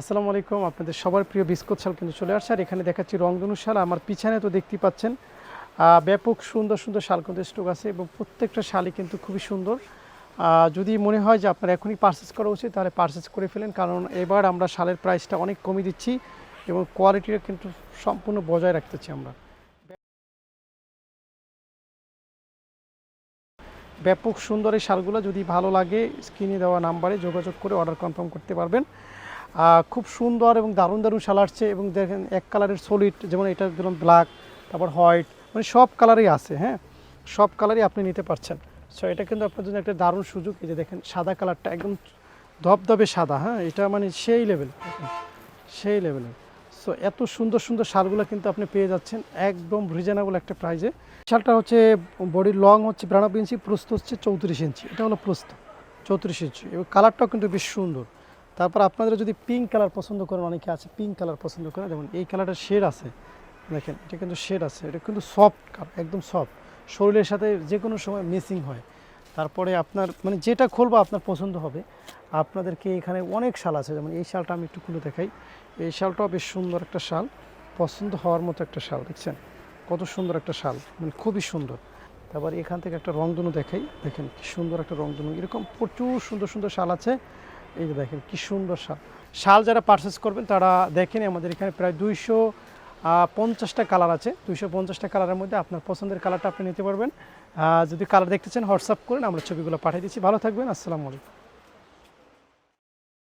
আসসালামু আলাইকুম, আপনাদের সবার প্রিয় বিস্কুট শাল কিন্তু চলে আসছে। আর এখানে দেখাচ্ছি রংধনু শাল, আমার পিছনে তো দেখতে পাচ্ছেন। ব্যাপক সুন্দর সুন্দর শাল কিন্তু স্টক আছে এবং প্রত্যেকটা শালই কিন্তু খুবই সুন্দর। যদি মনে হয় যে আপনার এখনই পারচেস করা উচিত, তাহলে পারচেস করে ফেলেন। কারণ এবার আমরা শালের প্রাইসটা অনেক কমিয়ে দিচ্ছি এবং কোয়ালিটিটা কিন্তু সম্পূর্ণ বজায় রাখতেছি আমরা। ব্যাপক সুন্দর এই শালগুলো যদি ভালো লাগে, স্ক্রিনে দেওয়া নাম্বারে যোগাযোগ করে অর্ডার কনফার্ম করতে পারবেন। খুব সুন্দর এবং দারুণ দারুণ শাল আসছে এবং দেখেন এক কালারের সলিড যেমন এটা যেমন ব্ল্যাক তারপর হোয়াইট মানে সব কালারই আছে হ্যাঁ? সব কালারই আপনি নিতে পারছেন। সো এটা কিন্তু আপনার জন্য একটা দারুণ সুযোগ, এই যে দেখেন সাদা কালারটা একদম ধবধবে সাদা হ্যাঁ? এটা মানে সেই লেভেল সেই লেভেলের সো এত সুন্দর সুন্দর শালগুলো কিন্তু আপনি পেয়ে যাচ্ছেন, একদম রিজনেবল একটা প্রাইজে শালটা হচ্ছে বডির লং হচ্ছে বিরানব্বই ইঞ্চি প্রস্থ হচ্ছে চৌত্রিশ ইঞ্চি এটা হলো প্রস্থ, চৌত্রিশ ইঞ্চি এবং কালারটাও কিন্তু বেশ সুন্দর। তারপর আপনাদের যদি পিঙ্ক কালার পছন্দ করেন, অনেকে আছে পিঙ্ক কালার পছন্দ করেন যেমন এই কালারটা শেড আছে। দেখেন, এটা কিন্তু শেড আছে, এটা কিন্তু সফট কালার একদম সফট শরীরের সাথে যে কোনো সময় মিসিং হয়। তারপরে আপনার মানে যেটা খুলবো আপনার পছন্দ হবে, আপনাদেরকে এখানে অনেক শাল আছে। যেমন এই শালটা আমি একটু খুলে দেখাই। এই শালটাও বেশ সুন্দর একটা শাল। পছন্দ হওয়ার মতো একটা শাল, দেখছেন? কত সুন্দর একটা শাল মানে খুবই সুন্দর। তারপর এখান থেকে একটা রংধনু দেখাই। দেখেন কি সুন্দর একটা রংধনু। এরকম প্রচুর সুন্দর সুন্দর শাল আছে। এই যে দেখেন, কি সুন্দর শাল। শাল যারা পারচেস করবেন, তারা দেখেন আমাদের এখানে প্রায় দুইশো পঞ্চাশটা কালার আছে। দুইশো পঞ্চাশটা কালারের মধ্যে আপনার পছন্দের কালারটা আপনি নিতে পারবেন। যদি কালার দেখতে চান হোয়াটসঅ্যাপ করেন, আমরা ছবিগুলো পাঠিয়ে দিচ্ছি। ভালো থাকবেন, আসসালামু আলাইকুম।